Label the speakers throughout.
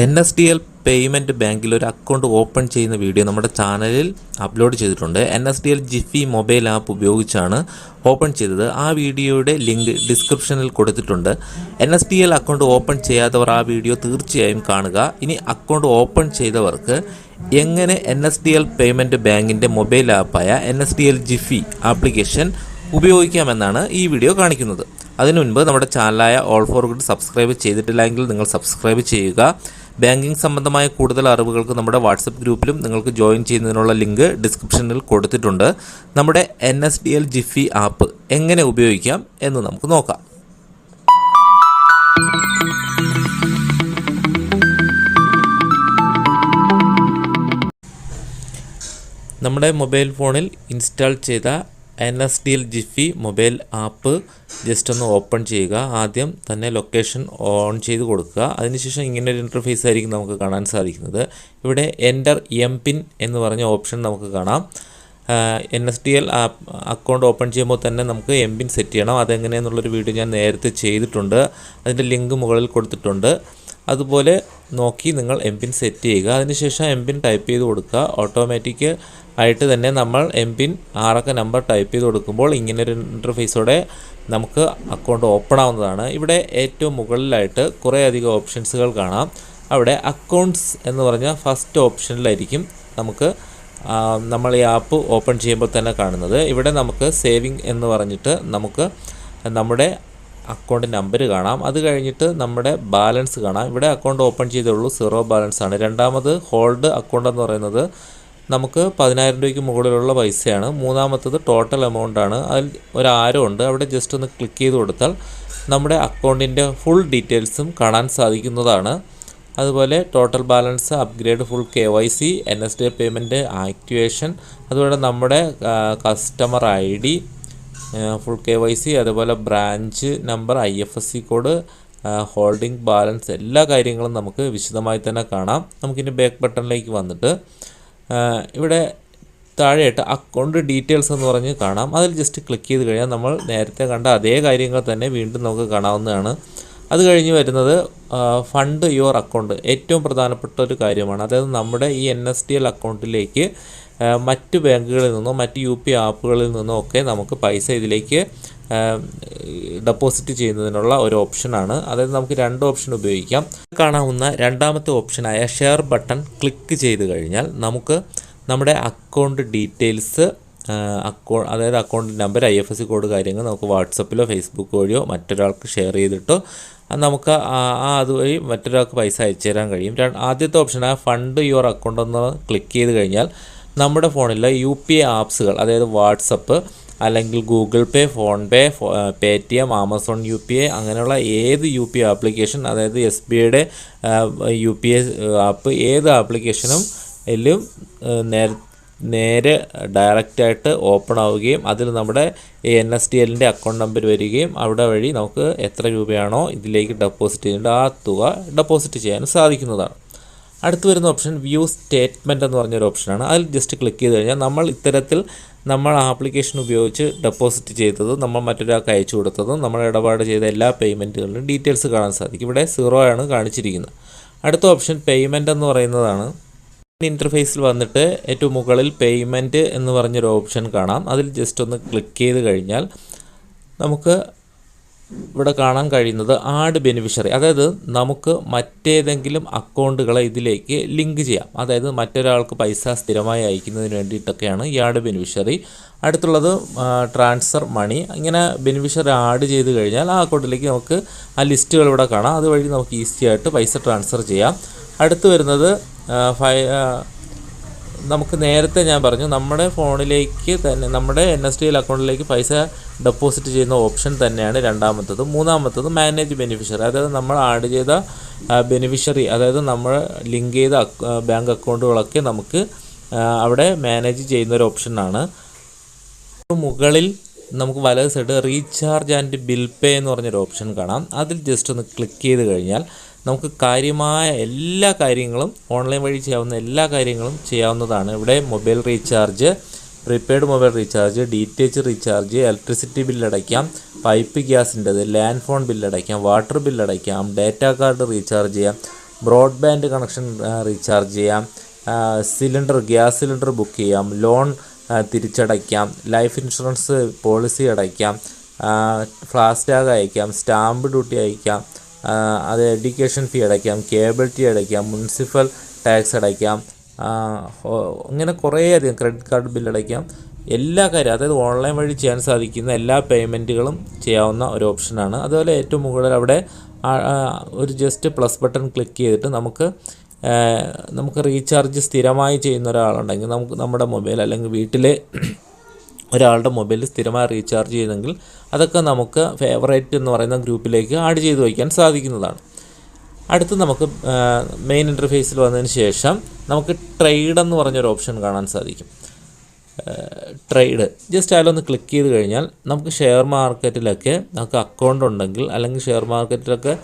Speaker 1: N S D L payment ബാങ്കിൽ ഒരു account open ചെയ്യുന്ന വീഡിയോ നമ്മുടെ ചാനലിൽ അപ്ലോഡ് ചെയ്തിട്ടുണ്ട്. N S D L Jiffy mobile app ഉപയോഗിച്ചാണ് ഓപ്പൺ ചെയ്തത്. ആ വീഡിയോയുടെ ലിങ്ക് ഡിസ്ക്രിപ്ഷനിൽ കൊടുത്തിട്ടുണ്ട്. N S D L account open ചെയ്യാത്തവർ ആ വീഡിയോ തീർച്ചയായും കാണുക. ഇനി അക്കൗണ്ട് ഓപ്പൺ ചെയ്തവർക്ക് എങ്ങനെ N S D L payment ബാങ്കിന്റെ mobile ആപ്പായ N S D L Jiffy application ഉപയോഗിക്കാമെന്നാണ് ഈ വീഡിയോ കാണിക്കുന്നത്. അതിനു മുൻപ് നമ്മുടെ ചാനലായ ഓൾ ഫോർ ഗുഡ് സബ്സ്ക്രൈബ് ചെയ്തിട്ടില്ലെങ്കിൽ നിങ്ങൾ സബ്സ്ക്രൈബ് ചെയ്യുക. ബാങ്കിംഗ് സംബന്ധമായ കൂടുതൽ അറിവുകൾക്ക് നമ്മുടെ വാട്സപ്പ് ഗ്രൂപ്പിലും നിങ്ങൾക്ക് ജോയിൻ ചെയ്യുന്നതിനുള്ള ലിങ്ക് ഡിസ്ക്രിപ്ഷനിൽ കൊടുത്തിട്ടുണ്ട്. നമ്മുടെ N S D L Jiffy app എങ്ങനെ ഉപയോഗിക്കാം എന്ന് നമുക്ക് നോക്കാം. നമ്മുടെ മൊബൈൽ ഫോണിൽ ഇൻസ്റ്റാൾ ചെയ്ത N S D L Jiffy mobile app just ഒന്ന് ഓപ്പൺ ചെയ്യുക. ആദ്യം തന്നെ ലൊക്കേഷൻ ഓൺ ചെയ്ത് കൊടുക്കുക. അതിനുശേഷം ഇങ്ങനെ ഒരു ഇന്റർഫേസ് ആയിരിക്കും നമുക്ക് കാണാൻ സാധിക്കുന്നത്. ഇവിടെ എന്റർ എം പിൻ എന്ന് പറഞ്ഞ ഓപ്ഷൻ നമുക്ക് കാണാം. N S D L app account open ചെയ്യുമ്പോൾ തന്നെ നമുക്ക് എം പിൻ സെറ്റ് ചെയ്യണം. അതെങ്ങനെയെന്നുള്ളൊരു വീഡിയോ ഞാൻ നേരത്തെ ചെയ്തിട്ടുണ്ട്. അതിന്റെ ലിങ്ക് മുകളിൽ കൊടുത്തിട്ടുണ്ട്. അതുപോലെ നോക്കി നിങ്ങൾ എം പിൻ സെറ്റ് ചെയ്യുക. അതിനുശേഷം എം പിൻ ടൈപ്പ് ചെയ്ത് കൊടുക്കുക. ഓട്ടോമാറ്റിക് ആയിട്ട് തന്നെ നമ്മൾ എം പിൻ ആറക്ക നമ്പർ ടൈപ്പ് ചെയ്ത് കൊടുക്കുമ്പോൾ ഇങ്ങനൊരു ഇന്റർഫേസോടെ നമുക്ക് അക്കൗണ്ട് ഓപ്പൺ ആവുന്നതാണ്. ഇവിടെ ഏറ്റവും മുകളിലായിട്ട് കുറേ അധികം ഓപ്ഷൻസുകൾ കാണാം. അവിടെ അക്കൗണ്ട്സ് എന്ന് പറഞ്ഞ ഫസ്റ്റ് ഓപ്ഷനിലായിരിക്കും നമുക്ക് നമ്മൾ ഈ ആപ്പ് ഓപ്പൺ ചെയ്യുമ്പോൾ തന്നെ കാണുന്നത്. ഇവിടെ നമുക്ക് സേവിങ് എന്ന് പറഞ്ഞിട്ട് നമുക്ക് നമ്മുടെ അക്കൗണ്ട് നമ്പർ കാണാം. അത് കഴിഞ്ഞിട്ട് നമ്മുടെ ബാലൻസ് കാണാം. ഇവിടെ അക്കൗണ്ട് ഓപ്പൺ ചെയ്തുള്ളൂ സീറോ ബാലൻസ് ആണ്. രണ്ടാമത് ഹോൾഡ് അക്കൗണ്ട് എന്ന് പറയുന്നത് നമുക്ക് പതിനായിരം രൂപയ്ക്ക് മുകളിലുള്ള പൈസയാണ്. മൂന്നാമത്തത് ടോട്ടൽ എമൗണ്ട് ആണ്. അതിൽ ഒരു ആരോ ഉണ്ട്. അവിടെ ജസ്റ്റ് ഒന്ന് ക്ലിക്ക് ചെയ്ത് കൊടുത്താൽ നമ്മുടെ അക്കൗണ്ടിന്റെ ഫുൾ ഡീറ്റെയിൽസും കാണാൻ സാധിക്കുന്നതാണ്. അതുപോലെ total balance upgrade full K Y C N S D payment activation അതുപോലെ നമ്മുടെ customer I D full K Y C അതുപോലെ branch number I F S C code holding balance എല്ലാ കാര്യങ്ങളും നമുക്ക് വിശദമായി തന്നെ കാണാം. നമുക്കിനി ബാക്ക് ബട്ടണിലേക്ക് വന്നിട്ട് ഇവിടെ താഴെയായിട്ട് അക്കൗണ്ട് ഡീറ്റെയിൽസ് എന്ന് പറഞ്ഞ് കാണാം. അതിൽ ജസ്റ്റ് ക്ലിക്ക് ചെയ്ത് കഴിഞ്ഞാൽ നമ്മൾ നേരത്തെ കണ്ട അതേ കാര്യങ്ങൾ തന്നെ വീണ്ടും നമുക്ക് കാണാവുന്നതാണ്. അത് കഴിഞ്ഞ് വരുന്നത് ഫണ്ട് യുവർ അക്കൗണ്ട് ഏറ്റവും പ്രധാനപ്പെട്ട ഒരു കാര്യമാണ്. അതായത് നമ്മുടെ ഈ എൻ എസ് ഡി എൽ അക്കൗണ്ടിലേക്ക് മറ്റ് ബാങ്കുകളിൽ നിന്നോ മറ്റ് യു പി ആപ്പുകളിൽ നിന്നോ ഒക്കെ നമുക്ക് പൈസ ഇതിലേക്ക് ഡെപ്പോസിറ്റ് ചെയ്യുന്നതിനുള്ള ഒരു ഓപ്ഷനാണ്. അതായത് നമുക്ക് രണ്ട് ഓപ്ഷൻ ഉപയോഗിക്കാം. കാണാവുന്ന രണ്ടാമത്തെ ഓപ്ഷനായ ഷെയർ ബട്ടൺ ക്ലിക്ക് ചെയ്ത് കഴിഞ്ഞാൽ നമുക്ക് നമ്മുടെ അക്കൗണ്ട് ഡീറ്റെയിൽസ് അക്കൗ അതായത് account number I F S C code കാര്യങ്ങൾ നമുക്ക് വാട്സപ്പിലോ ഫേസ്ബുക്ക് വഴിയോ മറ്റൊരാൾക്ക് ഷെയർ ചെയ്തിട്ടോ നമുക്ക് ആ അതുവഴി മറ്റൊരാൾക്ക് പൈസ അയച്ചു തരാൻ കഴിയും. ആദ്യത്തെ ഓപ്ഷൻ ഫണ്ട് യുവർ അക്കൗണ്ട് എന്ന് ക്ലിക്ക് ചെയ്ത് കഴിഞ്ഞാൽ നമ്മുടെ ഫോണിലെ യു പി ഐ ആപ്സുകൾ അതായത് വാട്സപ്പ് അല്ലെങ്കിൽ Google Pay PhonePe Paytm Amazon U P I അങ്ങനെയുള്ള ഏത് യു പി ഐ ആപ്ലിക്കേഷൻ അതായത് എസ് ബി ഐയുടെ യു പി ഐ ആപ്പ് ഏത് ആപ്ലിക്കേഷനും എല്ലാം നേര നേരെ ഡയറക്റ്റായിട്ട് ഓപ്പൺ ആവുകയും അതിൽ നമ്മുടെ എൻ എസ് ഡി എല്ലിന്റെ അക്കൗണ്ട് നമ്പർ വരികയും അവിടെ വഴി നമുക്ക് എത്ര രൂപയാണോ ഇതിലേക്ക് ഡെപ്പോസിറ്റ് ചെയ്യേണ്ടത് ആ തുക ഡെപ്പോസിറ്റ് ചെയ്യാൻ സാധിക്കുന്നതാണ്. അടുത്ത് വരുന്ന ഓപ്ഷൻ വ്യൂ സ്റ്റേറ്റ്മെന്റ് എന്ന് പറഞ്ഞൊരു ഓപ്ഷനാണ്. അതിൽ ജസ്റ്റ് ക്ലിക്ക് ചെയ്ത് കഴിഞ്ഞാൽ നമ്മൾ ഇത്തരത്തിൽ നമ്മൾ ആപ്ലിക്കേഷൻ ഉപയോഗിച്ച് ഡെപ്പോസിറ്റ് ചെയ്തതും നമ്മൾ മറ്റൊരാൾക്ക് അയച്ചു കൊടുത്തതും നമ്മൾ ഇടപാട് ചെയ്ത എല്ലാ പേയ്മെന്റുകളിലും ഡീറ്റെയിൽസ് കാണാൻ സാധിക്കും. ഇവിടെ സീറോ ആണ് കാണിച്ചിരിക്കുന്നത്. അടുത്ത ഓപ്ഷൻ പേയ്മെന്റ് എന്ന് പറയുന്നതാണ്. ഇന്റർഫേസിൽ വന്നിട്ട് ഏറ്റവും മുകളിൽ പേയ്മെന്റ് എന്ന് പറഞ്ഞൊരു ഓപ്ഷൻ കാണാം. അതിൽ ജസ്റ്റ് ഒന്ന് ക്ലിക്ക് ചെയ്ത് കഴിഞ്ഞാൽ നമുക്ക് ഇവിടെ കാണാൻ കഴിയുന്നത് ആഡ് ബെനിഫിഷ്യറി അതായത് നമുക്ക് മറ്റേതെങ്കിലും അക്കൗണ്ടുകളെ ഇതിലേക്ക് ലിങ്ക് ചെയ്യാം. അതായത് മറ്റൊരാൾക്ക് പൈസ സ്ഥിരമായി അയക്കുന്നതിന് വേണ്ടിയിട്ടൊക്കെയാണ് ഈ ആഡ് ബെനിഫിഷ്യറി അടുത്തുള്ളത് ട്രാൻസ്ഫർ മണി ഇങ്ങനെ ബെനിഫിഷ്യറി ആഡ് ചെയ്ത് കഴിഞ്ഞാൽ ആ അക്കൗണ്ടിലേക്ക് നമുക്ക് ആ ലിസ്റ്റുകൾ ഇവിടെ കാണാം. അതുവഴി നമുക്ക് ഈസി ആയിട്ട് പൈസ ട്രാൻസ്ഫർ ചെയ്യാം. അടുത്ത് വരുന്നത് ഫൈ നമുക്ക് നേരത്തെ ഞാൻ പറഞ്ഞു നമ്മുടെ ഫോണിലേക്ക് തന്നെ നമ്മുടെ എൻ എസ് ഡി എൽ അക്കൗണ്ടിലേക്ക് പൈസ ഡെപ്പോസിറ്റ് ചെയ്യുന്ന ഓപ്ഷൻ തന്നെയാണ് രണ്ടാമത്തത്. മൂന്നാമത്തത് മാനേജ് ബെനിഫിഷ്യറി. അതായത് നമ്മൾ ആഡ് ചെയ്ത ബെനിഫിഷ്യറി അതായത് നമ്മൾ ലിങ്ക് ചെയ്ത ബാങ്ക് അക്കൗണ്ടുകളൊക്കെ നമുക്ക് അവിടെ മാനേജ് ചെയ്യുന്ന ഒരു ഓപ്ഷനാണ്. മുകളിൽ നമുക്ക് വലത് side recharge and bill pay എന്ന് പറഞ്ഞൊരു ഓപ്ഷൻ കാണാം. അതിൽ ജസ്റ്റ് ഒന്ന് ക്ലിക്ക് ചെയ്ത് കഴിഞ്ഞാൽ നമുക്ക് കാര്യമായ എല്ലാ കാര്യങ്ങളും ഓൺലൈൻ വഴി ചെയ്യാവുന്ന എല്ലാ കാര്യങ്ങളും ചെയ്യാവുന്നതാണ്. ഇവിടെ mobile recharge prepaid mobile recharge D T H recharge electricity ബില്ലടയ്ക്കാം pipe ഗ്യാസിന്റെത് ലാൻഡ് ഫോൺ ബില്ലടയ്ക്കാം വാട്ടർ ബില്ലടയ്ക്കാം ഡാറ്റ കാർഡ് റീചാർജ് ചെയ്യാം ബ്രോഡ്ബാൻഡ് കണക്ഷൻ റീചാർജ് ചെയ്യാം സിലിണ്ടർ ഗ്യാസ് സിലിണ്ടർ ബുക്ക് ചെയ്യാം ലോൺ തിരിച്ചടയ്ക്കാം. ലൈഫ് ഇൻഷുറൻസ് പോളിസി അടയ്ക്കാം. ഫാസ്ടാഗ് അയക്കാം സ്റ്റാമ്പ് ഡ്യൂട്ടി അയക്കാം അത് എഡ്യൂക്കേഷൻ ഫീ അടയ്ക്കാം. കേബിൾ ടി അടയ്ക്കാം. മുനിസിപ്പൽ ടാക്സ് അടയ്ക്കാം. അങ്ങനെ കുറേയധികം ക്രെഡിറ്റ് കാർഡ് ബില്ല് അടയ്ക്കാം. എല്ലാ കാര്യം അതായത് ഓൺലൈൻ വഴി ചെയ്യാൻ സാധിക്കുന്ന എല്ലാ പേയ്മെന്റുകളും ചെയ്യാവുന്ന ഒരു ഓപ്ഷനാണ് അതുപോലെ ഏറ്റവും മുകളിൽ അവിടെ ഒരു ജസ്റ്റ് പ്ലസ് ബട്ടൺ ക്ലിക്ക് ചെയ്തിട്ട് നമുക്ക് നമുക്ക് റീചാർജ് സ്ഥിരമായി ചെയ്യുന്ന ഒരാളുണ്ടെങ്കിൽ നമുക്ക് നമ്മുടെ മൊബൈൽ അല്ലെങ്കിൽ വീട്ടിലെ ഒരാളുടെ മൊബൈൽ സ്ഥിരമായി റീചാർജ് ചെയ്യുന്നെങ്കിൽ അതൊക്കെ നമുക്ക് ഫേവറേറ്റ് എന്ന് പറയുന്ന ഗ്രൂപ്പിലേക്ക് ആഡ് ചെയ്ത് വയ്ക്കാൻ സാധിക്കുന്നതാണ്. അടുത്ത് നമുക്ക് മെയിൻ ഇന്റർഫേസിൽ വന്നതിന് ശേഷം നമുക്ക് ട്രേഡ് എന്ന് പറഞ്ഞൊരു ഓപ്ഷൻ കാണാൻ സാധിക്കും. ട്രേഡ്. ജസ്റ്റ് അതിലൊന്ന് ക്ലിക്ക് ചെയ്ത് കഴിഞ്ഞാൽ നമുക്ക് ഷെയർ മാർക്കറ്റിലൊക്കെ നമുക്ക് അക്കൗണ്ട് ഉണ്ടെങ്കിൽ അല്ലെങ്കിൽ ഷെയർ മാർക്കറ്റിലൊക്കെ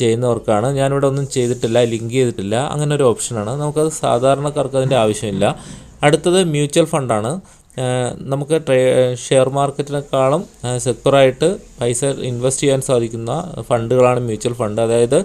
Speaker 1: ചെയ്യുന്നവർക്കാണ്. ഞാനിവിടെ ഒന്നും ചെയ്തിട്ടില്ല ലിങ്ക് ചെയ്തിട്ടില്ല. അങ്ങനെ ഒരു ഓപ്ഷനാണ് നമുക്കത് സാധാരണക്കാർക്ക് അതിന്റെ ആവശ്യമില്ല. അടുത്തത് മ്യൂച്വൽ ഫണ്ടാണ് നമുക്ക് ട്രേ ഷെയർ മാർക്കറ്റിനേക്കാളും സെക്യൂറായിട്ട് പൈസ ഇൻവെസ്റ്റ് ചെയ്യാൻ സാധിക്കുന്ന ഫണ്ടുകളാണ് മ്യൂച്വൽ ഫണ്ട് അതായത്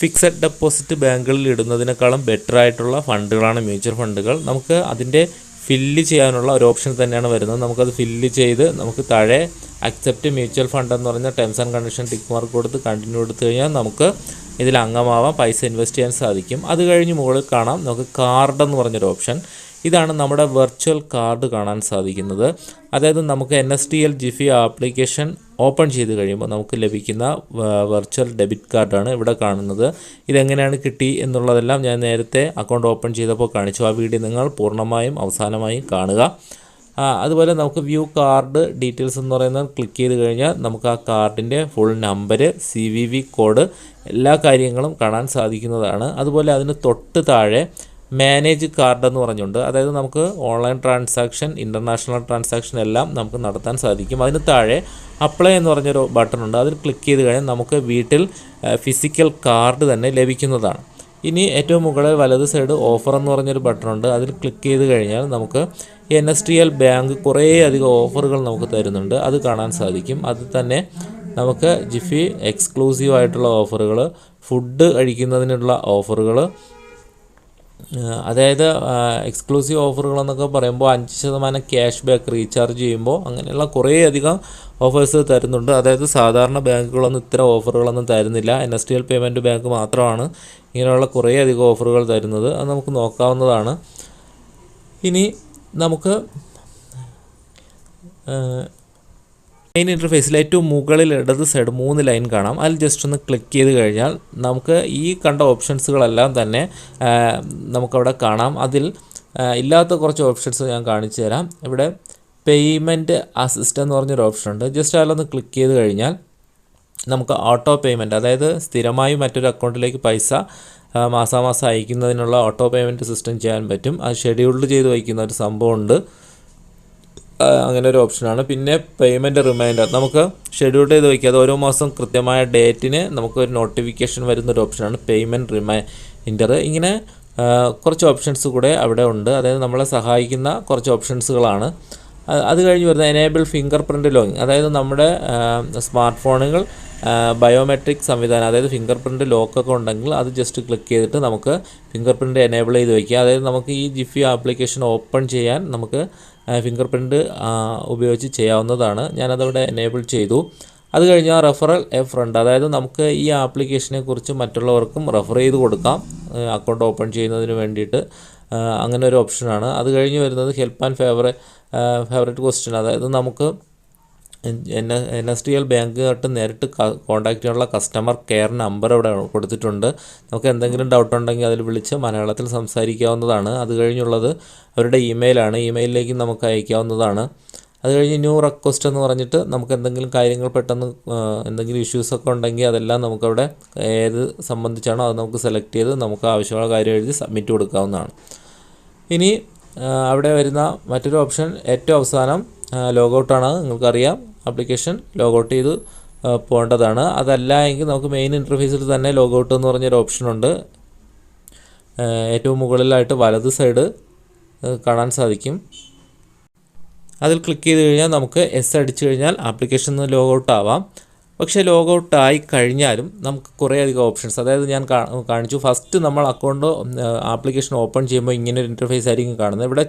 Speaker 1: ഫിക്സഡ് ഡെപ്പോസിറ്റ് ബാങ്കുകളിൽ ഇടുന്നതിനേക്കാളും ബെറ്റർ ആയിട്ടുള്ള ഫണ്ടുകളാണ് മ്യൂച്വൽ ഫണ്ടുകൾ നമുക്ക് അതിന്റെ ഫില്ല് ചെയ്യാനുള്ള ഒരു ഓപ്ഷൻ തന്നെയാണ് വരുന്നത്. നമുക്കത് ഫില്ല് ചെയ്ത് നമുക്ക് താഴെ അക്സെപ്റ്റ് മ്യൂച്വൽ ഫണ്ട് എന്ന് പറഞ്ഞ terms and condition tick mark കൊടുത്ത് കണ്ടിന്യൂ കൊടുത്തു കഴിഞ്ഞാൽ നമുക്ക് ഇതിൽ അംഗമാവാം പൈസ ഇൻവെസ്റ്റ് ചെയ്യാൻ സാധിക്കും. അത് കഴിഞ്ഞ് മുകളിൽ കാണാം. നമുക്ക് കാർഡ് എന്ന് പറഞ്ഞൊരു ഓപ്ഷൻ ഇതാണ് നമ്മുടെ വെർച്വൽ കാർഡ് കാണാൻ സാധിക്കുന്നത്. അതായത് നമുക്ക് N S T L Jiffy application open ചെയ്ത് കഴിയുമ്പോൾ നമുക്ക് ലഭിക്കുന്ന വെർച്വൽ ഡെബിറ്റ് കാർഡാണ് ഇവിടെ കാണുന്നത്. ഇതെങ്ങനെയാണ് കിട്ടി എന്നുള്ളതെല്ലാം ഞാൻ നേരത്തെ അക്കൗണ്ട് ഓപ്പൺ ചെയ്തപ്പോൾ കാണിച്ചു. ആ വീഡിയോ നിങ്ങൾ പൂർണമായും അവസാനമായും കാണുക. അതുപോലെ നമുക്ക് വ്യൂ കാർഡ് ഡീറ്റെയിൽസ് എന്ന് പറയുന്നത് ക്ലിക്ക് ചെയ്ത് കഴിഞ്ഞാൽ നമുക്ക് ആ കാർഡിന്റെ full number C V V code എല്ലാ കാര്യങ്ങളും കാണാൻ സാധിക്കുന്നതാണ്. അതുപോലെ അതിന് തൊട്ട് താഴെ മാനേജ് കാർഡ് എന്ന് പറഞ്ഞുകൊണ്ട് അതായത് നമുക്ക് ഓൺലൈൻ ട്രാൻസാക്ഷൻ ഇന്റർനാഷണൽ ട്രാൻസാക്ഷൻ എല്ലാം നമുക്ക് നടത്താൻ സാധിക്കും. അതിന് താഴെ അപ്ലൈ എന്ന് പറഞ്ഞൊരു ബട്ടൺ ഉണ്ട്. അതിൽ ക്ലിക്ക് ചെയ്ത് കഴിഞ്ഞാൽ നമുക്ക് വീട്ടിൽ ഫിസിക്കൽ കാർഡ് തന്നെ ലഭിക്കുന്നതാണ്. ഇനി ഏറ്റവും മുകളിൽ വലത് സൈഡ് ഓഫർ എന്ന് പറഞ്ഞൊരു ബട്ടൺ ഉണ്ട്. അതിൽ ക്ലിക്ക് ചെയ്ത് കഴിഞ്ഞാൽ നമുക്ക് N S T L bank കുറേയധികം ഓഫറുകൾ നമുക്ക് തരുന്നുണ്ട്. അത് കാണാൻ സാധിക്കും. അത് തന്നെ നമുക്ക് ജിഫി എക്സ്ക്ലൂസീവ് ആയിട്ടുള്ള ഓഫറുകൾ ഫുഡ് കഴിക്കുന്നതിനുള്ള ഓഫറുകൾ അതായത് എക്സ്ക്ലൂസീവ് ഓഫറുകളെന്നൊക്കെ പറയുമ്പോൾ അഞ്ച് ശതമാനം ക്യാഷ് ബാക്ക് റീചാർജ് ചെയ്യുമ്പോൾ അങ്ങനെയുള്ള കുറേയധികം ഓഫേഴ്സ് തരുന്നുണ്ട്. അതായത് സാധാരണ ബാങ്കുകളൊന്നും ഇത്തരം ഓഫറുകളൊന്നും തരുന്നില്ല. N S T L payment bank മാത്രമാണ് ഇങ്ങനെയുള്ള കുറേ അധികം ഓഫറുകൾ തരുന്നത്. അത് നമുക്ക് നോക്കാവുന്നതാണ്. ഇനി നമുക്ക് മെയിൻ ഇന്റർഫേസിൽ ഏറ്റവും മുകളിൽ ഇടത് സൈഡ് മൂന്ന് ലൈൻ കാണാം. അതിൽ ജസ്റ്റ് ഒന്ന് ക്ലിക്ക് ചെയ്ത് കഴിഞ്ഞാൽ നമുക്ക് ഈ കണ്ട ഓപ്ഷൻസുകളെല്ലാം തന്നെ നമുക്കവിടെ കാണാം. അതിൽ ഇല്ലാത്ത കുറച്ച് ഓപ്ഷൻസ് ഞാൻ കാണിച്ചു തരാം. ഇവിടെ പേയ്മെന്റ് അസിസ്റ്റ് എന്ന് പറഞ്ഞൊരു ഓപ്ഷൻ ഉണ്ട്. ജസ്റ്റ് അതിലൊന്ന് ക്ലിക്ക് ചെയ്ത് കഴിഞ്ഞാൽ നമുക്ക് ഓട്ടോ പേയ്മെന്റ് അതായത് സ്ഥിരമായി മറ്റൊരു അക്കൗണ്ടിലേക്ക് പൈസ മാസാമാസം അയക്കുന്നതിനുള്ള ഓട്ടോ പേയ്മെന്റ് സിസ്റ്റം ചെയ്യാൻ പറ്റും. അത് ഷെഡ്യൂൾഡ് ചെയ്ത് വയ്ക്കുന്ന ഒരു സംഭവമുണ്ട്. അങ്ങനെ ഒരു ഓപ്ഷനാണ് പിന്നെ പേയ്മെന്റ് റിമൈൻഡർ നമുക്ക് ഷെഡ്യൂൾ ചെയ്ത് വയ്ക്കുക അത് ഓരോ മാസം കൃത്യമായ ഡേറ്റിന് നമുക്ക് ഒരു നോട്ടിഫിക്കേഷൻ വരുന്ന ഒരു ഓപ്ഷനാണ് പേയ്മെന്റ് റിമൈൻഡർ ഇങ്ങനെ കുറച്ച് ഓപ്ഷൻസ് കൂടെ അവിടെ ഉണ്ട്. അതായത് നമ്മളെ സഹായിക്കുന്ന കുറച്ച് ഓപ്ഷൻസുകളാണ് അത് കഴിഞ്ഞ് വരുന്ന എനേബിൾ ഫിംഗർ പ്രിന്റ് ലോഗിങ് അതായത് നമ്മുടെ സ്മാർട്ട് ഫോണുകൾ ബയോമെട്രിക് സംവിധാനം അതായത് ഫിംഗർ പ്രിന്റ് ലോക്കൊക്കെ ഉണ്ടെങ്കിൽ അത് ജസ്റ്റ് ക്ലിക്ക് ചെയ്തിട്ട് നമുക്ക് ഫിംഗർ പ്രിന്റ് എനേബിൾ ചെയ്ത് വയ്ക്കുക അതായത് നമുക്ക് ഈ ജിഫി ആപ്ലിക്കേഷൻ ഓപ്പൺ ചെയ്യാൻ നമുക്ക് ഫിംഗർ പ്രിന്റ് ഉപയോഗിച്ച് ചെയ്യാവുന്നതാണ്. ഞാനതവിടെ എനേബിൾ ചെയ്തു. അത് കഴിഞ്ഞാൽ റെഫറൽ എ ഫ്രണ്ട് അതായത് നമുക്ക് ഈ ആപ്ലിക്കേഷനെ കുറിച്ച് മറ്റുള്ളവർക്കും റെഫർ ചെയ്ത് കൊടുക്കാം. അക്കൗണ്ട് ഓപ്പൺ ചെയ്യുന്നതിന് വേണ്ടിയിട്ട് അങ്ങനെ ഒരു ഓപ്ഷനാണ് അത് കഴിഞ്ഞ് വരുന്നത് help and favourite favourite question അതായത് നമുക്ക് N N S D L ബാങ്കുമായിട്ട് നേരിട്ട് കോൺടാക്ട് ചെയ്യാനുള്ള കസ്റ്റമർ കെയർ നമ്പർ ഇവിടെ കൊടുത്തിട്ടുണ്ട്. നമുക്ക് എന്തെങ്കിലും ഡൗട്ട് ഉണ്ടെങ്കിൽ അതിൽ വിളിച്ച് മലയാളത്തിൽ സംസാരിക്കാവുന്നതാണ്. അത് കഴിഞ്ഞുള്ളത് അവരുടെ ഇമെയിലാണ് ഇമെയിലിലേക്ക് നമുക്ക് അയക്കാവുന്നതാണ്. അത് കഴിഞ്ഞ് ന്യൂ റിക്വസ്റ്റ് എന്ന് പറഞ്ഞിട്ട് നമുക്ക് എന്തെങ്കിലും കാര്യങ്ങൾ പെട്ടെന്ന് എന്തെങ്കിലും ഇഷ്യൂസൊക്കെ ഉണ്ടെങ്കിൽ അതെല്ലാം നമുക്കവിടെ ഏത് സംബന്ധിച്ചാണോ അത് നമുക്ക് സെലക്ട് ചെയ്ത് നമുക്ക് ആവശ്യമുള്ള കാര്യം എഴുതി സബ്മിറ്റ് കൊടുക്കാവുന്നതാണ്. ഇനി അവിടെ വരുന്ന മറ്റൊരു ഓപ്ഷൻ ഏറ്റവും അവസാനം ലോഗൗട്ടാണ് നിങ്ങൾക്കറിയാം ആപ്ലിക്കേഷൻ ലോഗൗട്ട് ചെയ്ത് പോകേണ്ടതാണ് അതല്ല എങ്കിൽ നമുക്ക് മെയിൻ ഇന്റർഫേസിൽ തന്നെ ലോഗൗട്ട് എന്ന് പറഞ്ഞൊരു ഓപ്ഷൻ ഉണ്ട്. ഏറ്റവും മുകളിലായിട്ട് വലത് സൈഡ് കാണാൻ സാധിക്കും. അതിൽ ക്ലിക്ക് ചെയ്ത് കഴിഞ്ഞാൽ നമുക്ക് എസ് അടിച്ചു കഴിഞ്ഞാൽ ആപ്ലിക്കേഷൻ ലോഗൗട്ട് ആവാം. പക്ഷേ ലോഗൗട്ട് ആയി കഴിഞ്ഞാലും നമുക്ക് കുറേയധികം ഓപ്ഷൻസ്. അതായത് ഞാൻ കാണിച്ചു. ഫസ്റ്റ് നമ്മൾ അക്കൗണ്ട് ആപ്ലിക്കേഷൻ ഓപ്പൺ ചെയ്യുമ്പോൾ ഇങ്ങനെ ഒരു ഇന്റർഫേസ് ആയിരിക്കും കാണുന്നത്. ഇവിടെ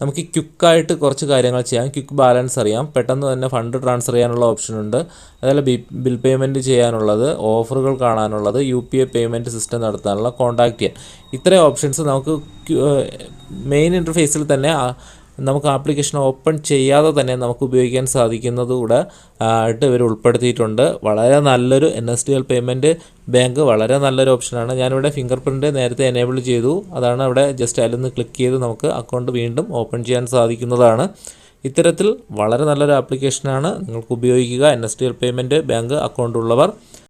Speaker 1: നമുക്ക് ക്വിക്കായിട്ട് കുറച്ച് കാര്യങ്ങൾ ചെയ്യാം. ക്വിക്ക് ബാലൻസ് അറിയാം. പെട്ടെന്ന് തന്നെ ഫണ്ട് ട്രാൻസ്ഫർ ചെയ്യാനുള്ള ഓപ്ഷൻ ഉണ്ട്. അതുപോലെ ബിൽ പേയ്മെന്റ് ചെയ്യാനുള്ളത് ഓഫറുകൾ കാണാനുള്ളത് U P I payment system നടത്താനുള്ള കോൺടാക്ട് ചെയ്യാൻ. ഇത്രയും ഓപ്ഷൻസ് നമുക്ക് മെയിൻ ഇന്റർഫേസിൽ തന്നെ നമുക്ക് ആപ്ലിക്കേഷൻ ഓപ്പൺ ചെയ്യാതെ തന്നെ നമുക്ക് ഉപയോഗിക്കാൻ സാധിക്കുന്നതുകൂടെ ആയിട്ട് ഇവർ ഉൾപ്പെടുത്തിയിട്ടുണ്ട്. വളരെ നല്ലൊരു N S D L payment bank വളരെ നല്ലൊരു ഓപ്ഷനാണ് ഞാനിവിടെ ഫിംഗർ പ്രിന്റ് നേരത്തെ എനേബിൾ ചെയ്തു. അതാണ് അവിടെ ജസ്റ്റ് അതിലൊന്ന് ക്ലിക്ക് ചെയ്ത് നമുക്ക് അക്കൗണ്ട് വീണ്ടും ഓപ്പൺ ചെയ്യാൻ സാധിക്കുന്നതാണ്. ഇത്തരത്തിൽ വളരെ നല്ലൊരു ആപ്ലിക്കേഷനാണ് നിങ്ങൾക്ക് ഉപയോഗിക്കുക N S D L payment bank account ഉള്ളവർ.